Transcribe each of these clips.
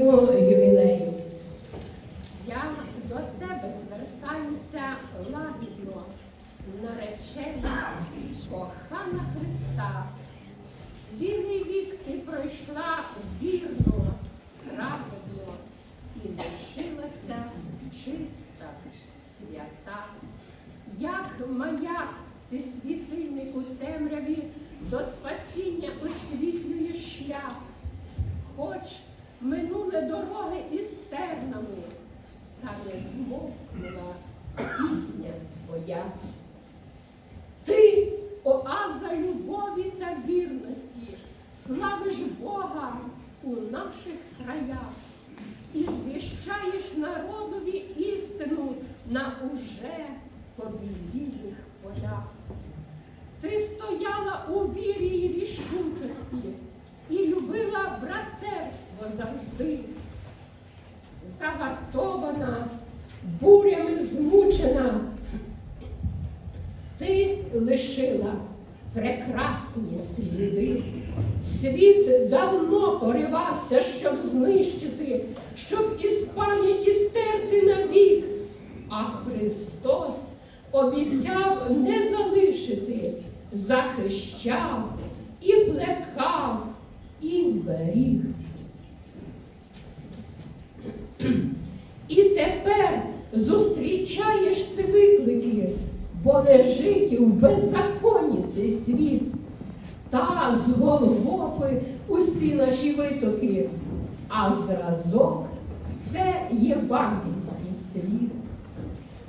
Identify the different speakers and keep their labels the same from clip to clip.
Speaker 1: новолітнього ювілею.
Speaker 2: Я до тебе звертаюся лагідно, наречена, кохана Христа. Цілий вік ти пройшла вірно, праведно і лишилася чиста, свята. Як маяк ти світильник у темряві до спасіння освітлюєш шлях. Хоч дороги із тернами, та не змовкнула пісня твоя. Ти, оаза любові та вірності, славиш Бога у наших краях і звіщаєш народові істину на уже побілілих полях. Ти стояла у вірі Загартована, бурями змучена, ти лишила прекрасні сліди. Світ давно поривався, щоб знищити, щоб із пам'яті стерти навік. А Христос обіцяв не залишити, захищав і плекав, і беріг. І тепер зустрічаєш ти виклики, бо лежить у беззаконні цей світ. Та з Голгофи усі наші витоки, а зразок це є євангельський світ.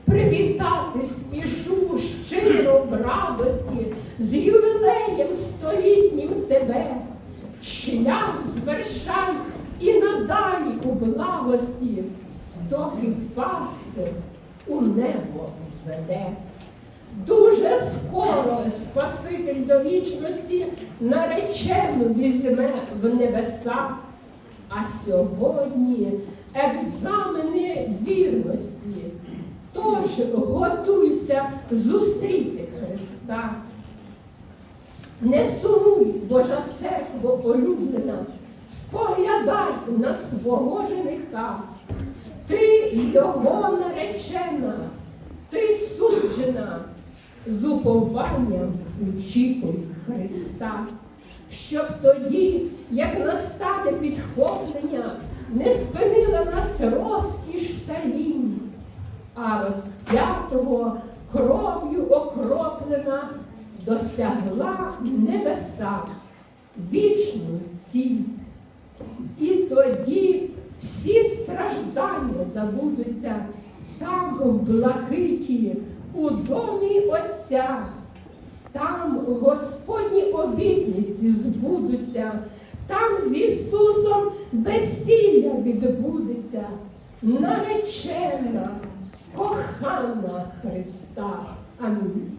Speaker 2: Привітати спішу щиро в радості з ювілеєм столітнім тебе. Шлях звершай і надалі у благості, доки пастир у небо веде. Дуже скоро Спаситель до вічності наречену візьме в небеса, а сьогодні екзамени вірності. Тож готуйся зустріти Христа. Не сумуй, Божа церкво улюблена, споглядай на свого жениха. Ти його наречена, ти суджена, з упованням очікуй Христа, щоб тоді, як настане підхоплення, не спинила нас розкіш та лінь, а розп'ятого кров'ю окроплена досягла небеса вічну ціль. І тоді всі страждання забудуться там в блакиті, у домі Отця. Там Господні обітниці збудуться, там з Ісусом весілля відбудеться, наречена, кохана Христа. Амінь.